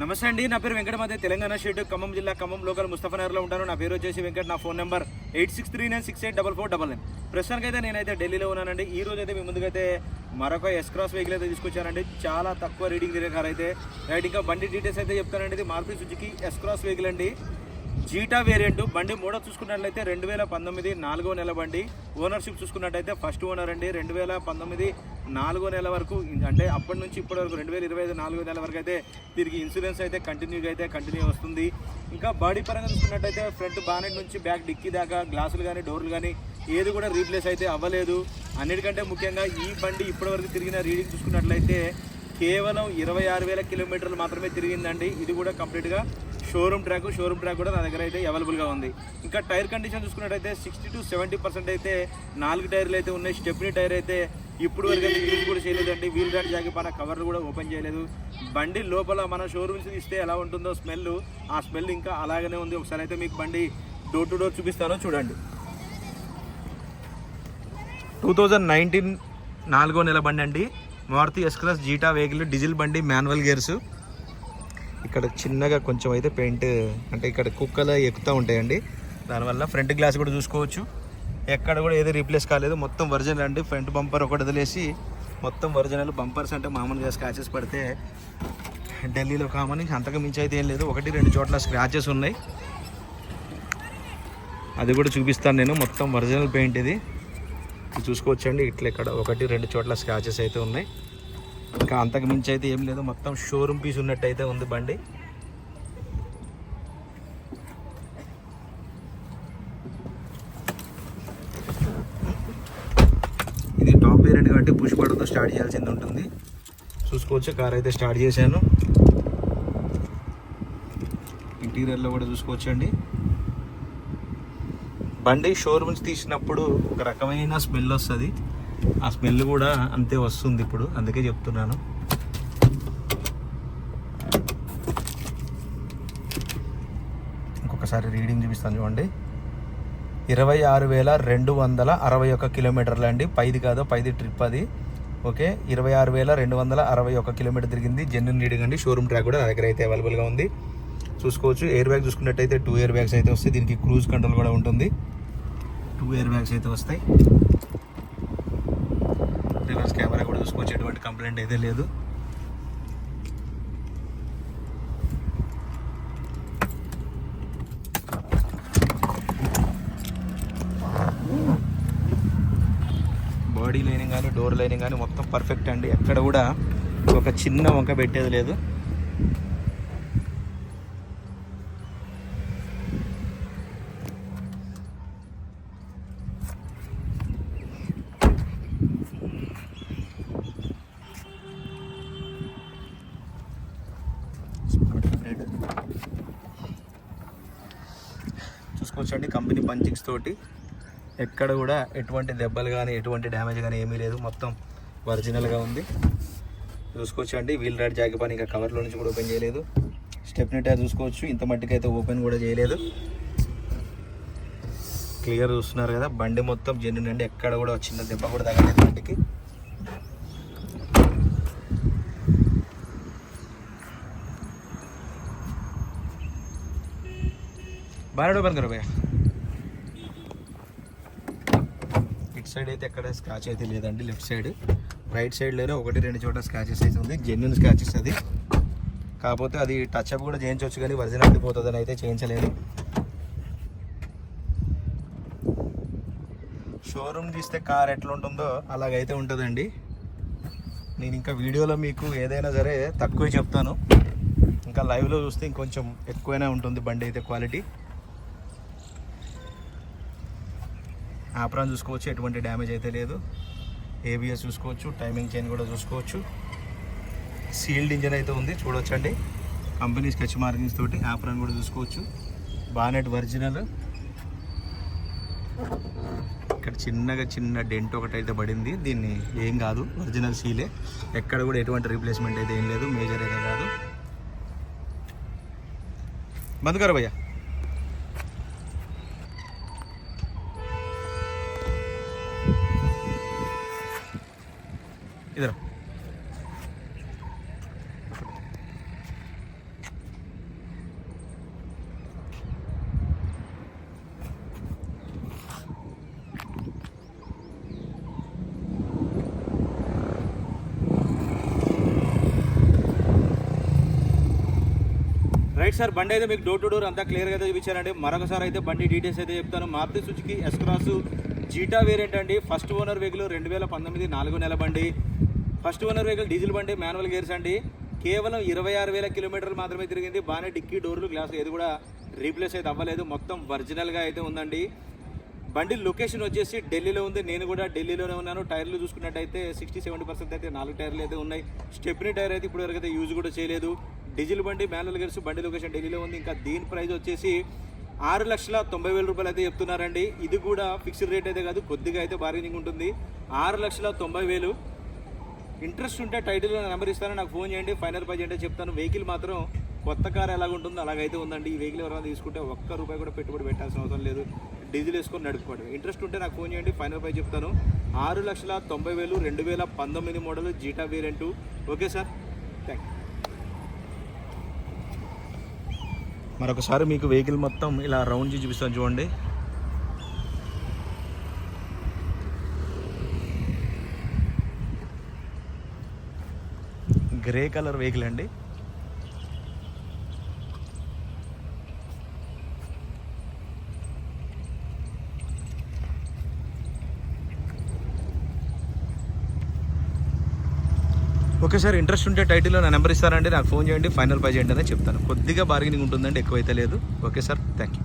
నమస్తే అండి నా పేరు వెంకటమాదే తెలంగాణ స్టేట్ ఖమ్మం జిల్లా ఖమ్మం లోకల్ ముస్తఫనగర్లో ఉంటాను. నా పేరు వచ్చేసి వెంకట్ నా phone number eight six three nine six eight double four double nine. ప్రస్తుతానికైతే నేనైతే ఢిల్లీలో ఉన్నానండి. ఈ రోజు అయితే మీ ముందుకైతే మరొక ఎస్ క్రాస్ వెహికల్ అయితే తీసుకొచ్చానండి. చాలా తక్కువ రీడింగ్ తిరిగే కార్ అయితే. రైట్ ఇంకా బండి డీటెయిల్స్ అయితే చెప్తానండి. ఇది Maruti Suzuki S Cross vehicle అండి. జీటా వేరియంట్ బండి మూడో చూసుకున్నట్లయితే రెండు వేల పంతొమ్మిది నాలుగో నెల బండి. ఓనర్షిప్ చూసుకున్నట్టయితే ఫస్ట్ ఓనర్ అండి. రెండు వేల పంతొమ్మిది నాలుగో నెల వరకు అంటే అప్పటి నుంచి ఇప్పటి వరకు రెండు వేల ఇరవై ఐదు నాలుగో నెల వరకు అయితే తిరిగి ఇన్సూరెన్స్ అయితే కంటిన్యూగా అయితే కంటిన్యూ వస్తుంది. ఇంకా బాడీ పరంగా చూసుకున్నట్టయితే ఫ్రంట్ బానెట్ నుంచి బ్యాక్ డిక్కీ దాకా గ్లాసులు కానీ డోర్లు కానీ ఏది కూడా రీప్లేస్ అయితే అవ్వలేదు. అన్నిటికంటే ముఖ్యంగా ఈ బండి ఇప్పటివరకు తిరిగిన రీడింగ్ చూసుకున్నట్లయితే కేవలం ఇరవై ఆరు వేల కిలోమీటర్లు మాత్రమే తిరిగిందండి. ఇది కూడా కంప్లీట్గా షోరూమ్ ట్రాక్ షోరూమ్ ట్రాక్ కూడా నా దగ్గర అయితే అవైలబుల్గా ఉంది. ఇంకా టైర్ కండిషన్ చూసుకున్నట్టయితే సిక్స్టీ టు సెవెంటీ పర్సెంట్ అయితే నాలుగు టైర్లు అయితే ఉన్నాయి. స్టెప్నీ టైర్ అయితే ఇప్పుడు వరకు అయితే యూజ్ కూడా చేయలేదండి. వీల్ గార్డ్ జాగి పైన కవర్లు కూడా ఓపెన్ చేయలేదు. బండి లోపల మన షోరూమ్స్ ఇస్తే ఎలా ఉంటుందో స్మెల్ ఆ స్మెల్ ఇంకా అలాగనే ఉంది. ఒకసారి అయితే మీకు బండి డోర్ టు డోర్ చూపిస్తానో. చూడండి. టూ థౌజండ్ నైన్టీన్ నాలుగో నెల బండి అండి. Maruti S class Zeta vehicle diesel బండి మాన్యువల్ గేర్స్. ఇక్కడ చిన్నగా కొంచెం అయితే పెయింట్ అంటే ఇక్కడ కుక్కలు ఎక్కుతూ ఉంటాయండి. దానివల్ల ఫ్రంట్ గ్లాస్ కూడా చూసుకోవచ్చు. ఎక్కడ కూడా ఏది రీప్లేస్ కాలేదు. మొత్తం ఒరిజినల్ అండి. ఫ్రంట్ బంపర్ ఒకటి వదిలేసి మొత్తం ఒరిజినల్ బంపర్స్ అంటే మామూలుగా స్క్రాచెస్ పడితే ఢిల్లీలో కామని అంతకు మించి అయితే ఏం లేదు. ఒకటి రెండు చోట్ల స్క్రాచెస్ ఉన్నాయి. అది కూడా చూపిస్తాను నేను. మొత్తం ఒరిజినల్ పెయింట్ ఇది. ఇది చూసుకోవచ్చండి. ఇట్లా ఇక్కడ ఒకటి రెండు చోట్ల స్క్రాచెస్ అయితే ఉన్నాయి. ఇంకా అంతకు మించి అయితే ఏం లేదు. మొత్తం షోరూమ్ పీస్ ఉన్నట్టు అయితే ఉంది బండి. ఇది టాప్ వేరియంట్ కాబట్టి పుష్ బటన్తో స్టార్ట్ చేయాల్సింది ఉంటుంది. చూసుకోవచ్చు కార్ అయితే స్టార్ట్ చేశాను. ఇంటీరియర్లో కూడా చూసుకోవచ్చండి. బండి షోరూమ్స్ తీసినప్పుడు ఒక రకమైన స్మెల్ వస్తుంది. ఆ స్మెల్ కూడా అంతే వస్తుంది ఇప్పుడు అందుకే చెప్తున్నాను. ఇంకొకసారి రీడింగ్ చూపిస్తాను చూడండి. ఇరవై ఆరు వేల రెండు వందల అరవై ఒక్క కిలోమీటర్లు అండి. పైది కాదు పైది ట్రిప్ అది. ఓకే ఇరవై ఆరు వేల రెండు వందల అరవై ఒక్క కిలోమీటర్ తిరిగింది. జెన్యున్ రీడింగ్ అండి. షోరూమ్ ట్రాక్ కూడా నా దగ్గర అయితే అవైలబుల్గా ఉంది. చూసుకోవచ్చు. ఎయిర్ బ్యాగ్ చూసుకున్నట్టయితే టూ ఎయిర్ బ్యాగ్స్ అయితే వస్తాయి. దీనికి క్రూజ్ కంట్రోల్ కూడా ఉంటుంది. టూ ఎయిర్ బ్యాగ్స్ అయితే వస్తాయి. రివర్స్ కెమెరా కూడా చూసుకోవచ్చు ఎటువంటి కంప్లైంట్ అయితే లేదు. బాడీ లైనింగ్ కానీ డోర్ లైనింగ్ కానీ మొత్తం పర్ఫెక్ట్ అండి. ఎక్కడ కూడా ఒక చిన్న వంక పెట్టేది లేదు. చూసుకోవచ్చండి కంపెనీ పంచింగ్స్ తోటి. ఎక్కడ కూడా ఎటువంటి దెబ్బలు కానీ ఎటువంటి డ్యామేజ్ కానీ ఏమీ లేదు. మొత్తం ఒరిజినల్గా ఉంది. చూసుకోవచ్చండి. వీల్ రైడ్ జాకి పని ఇంకా కవర్లో నుంచి కూడా ఓపెన్ చేయలేదు. స్టెప్నీ టైర్ చూసుకోవచ్చు. ఇంత మట్టుకైతే ఓపెన్ కూడా చేయలేదు. క్లియర్ చూస్తున్నారు కదా బండి మొత్తం జెన్యున్ అండి. ఎక్కడ కూడా చిన్న దెబ్బ కూడా తగలేదు బండికి బాగా ఓపెన్ కరు భయ్యా. ఇటు సైడ్ అయితే ఎక్కడ స్క్రాచ్ అయితే లేదండి లెఫ్ట్ సైడ్. రైట్ సైడ్లోనే ఒకటి రెండు చోట్ల స్క్రాచెస్ అయితే ఉంది జెన్యున్ స్క్రాచెస్ అది. కాకపోతే అది టచ్ అప్ కూడా చేయించవచ్చు కానీ ఒరిజినాలిటీ పోతుందని అయితే చేయించలేదు. షోరూమ్ తీస్తే కార్ ఎట్లా ఉంటుందో అలాగైతే ఉంటుందండి. నేను ఇంకా వీడియోలో మీకు ఏదైనా సరే తక్కువే చెప్తాను. ఇంకా లైవ్లో చూస్తే ఇంకొంచెం ఎక్కువైనా ఉంటుంది బండి అయితే క్వాలిటీ ఆప్రాన్ చూసుకోవచ్చు ఎటువంటి డ్యామేజ్ అయితే లేదు. ఏబిఎస్ చూసుకోవచ్చు టైమింగ్ చైన్ కూడా చూసుకోవచ్చు. సీల్డ్ ఇంజన్ అయితే ఉంది చూడొచ్చండి. కంపెనీ స్కెచ్ మార్కింగ్స్ తోటి ఆప్రాన్ కూడా చూసుకోవచ్చు. Bonnet original. ఇక్కడ చిన్నగా చిన్న డెంట్ ఒకటి అయితే పడింది దీన్ని ఏం కాదు ఒరిజినల్ సీలే. ఎక్కడ కూడా ఎటువంటి రీప్లేస్మెంట్ అయితే ఏం లేదు మేజర్ అయితే కాదు. బంద్ కరో భయ్యా. ಇದ್ರ రైట్ సార్ బండి అయితే మీకు డోర్ టు డోర్ అంతా క్లియర్గా అయితే చూపించారండి. మరొకసారి అయితే బండి డీటెయిల్స్ అయితే చెప్తాను. Maruti Suzuki S Cross Zeta variant అండి. ఫస్ట్ ఓనర్ వెహికల్ రెండు వేల పంతొమ్మిది నాలుగో నెల బండి. ఫస్ట్ ఓనర్ వెహికల్ డీజిల్ బండి మాన్యువల్ గేర్స్ అండి. కేవలం ఇరవై ఆరు వేల కిలోమీటర్లు మాత్రమే తిరిగింది. బాగానే డిక్కీ డోర్లు గ్లాస్ ఏది కూడా రీప్లేస్ అయితే అవ్వలేదు. మొత్తం ఒరిజినల్గా అయితే ఉందండి. బండి లొకేషన్ వచ్చేసి ఢిల్లీలో ఉంది. నేను కూడా ఢిల్లీలోనే ఉన్నాను. టైర్లు చూసుకున్నట్టయితే సిక్స్టీ సెవెంటీ పర్సెంట్ అయితే నాలుగు టైర్లు అయితే ఉన్నాయి. స్టెప్ని టైర్ అయితే ఇప్పుడు వరకు అయితే యూజ్ కూడా చేయలేదు. డీజిల్ బండి మాన్యువల్ గేర్స్ బండి లొకేషన్ ఢిల్లీలో ఉంది. ఇంకా దీని ప్రైస్ వచ్చేసి ఆరు లక్షల తొంభై వేల రూపాయలు అయితే చెప్తున్నారండి. ఇది కూడా ఫిక్స్డ్ రేట్ అయితే కాదు కొద్దిగా అయితే బార్గెనింగ్ ఉంటుంది. ఆరు లక్షల తొంభై వేలు. ఇంట్రెస్ట్ ఉంటే టైటిల్లో నెంబర్ ఇస్తాను నాకు ఫోన్ చేయండి ఫైనల్ ప్రైజ్ అంటే చెప్తాను. వెహికల్ మాత్రం కొత్త కార్ ఎలాగ ఉంటుందో అలాగైతే ఉందండి. ఈ వెహికల్ ఎవరైనా తీసుకుంటే ఒక్క రూపాయి కూడా పెట్టుబడి పెట్టాల్సిన అవసరం లేదు. డీజిల్ వేసుకొని నడుపుకోవడం ఇంట్రెస్ట్ ఉంటే నాకు ఫోన్ చేయండి ఫైనల్ ప్రైజ్ చెప్తాను. ఆరు లక్షల తొంభై వేలు రెండు వేల పంతొమ్మిది model Zeta variant okay sir. Thank you మరొకసారి మీకు వెహికల్ మొత్తం ఇలా రౌండ్ చేసి చూపిస్తాను చూడండి. గ్రే కలర్ వెహికల్ అండి. ఓకే సార్ ఇంట్రెస్ట్ ఉంటే టైటిల్లో నా నెంబర్ ఇస్తారండి నాకు ఫోన్ చేయండి ఫైనల్ పై చేయండి అని చెప్తాను. కొద్దిగా బార్గెనింగ్ ఉంటుందండి ఎక్కువైతే లేదు. Okay sir thank you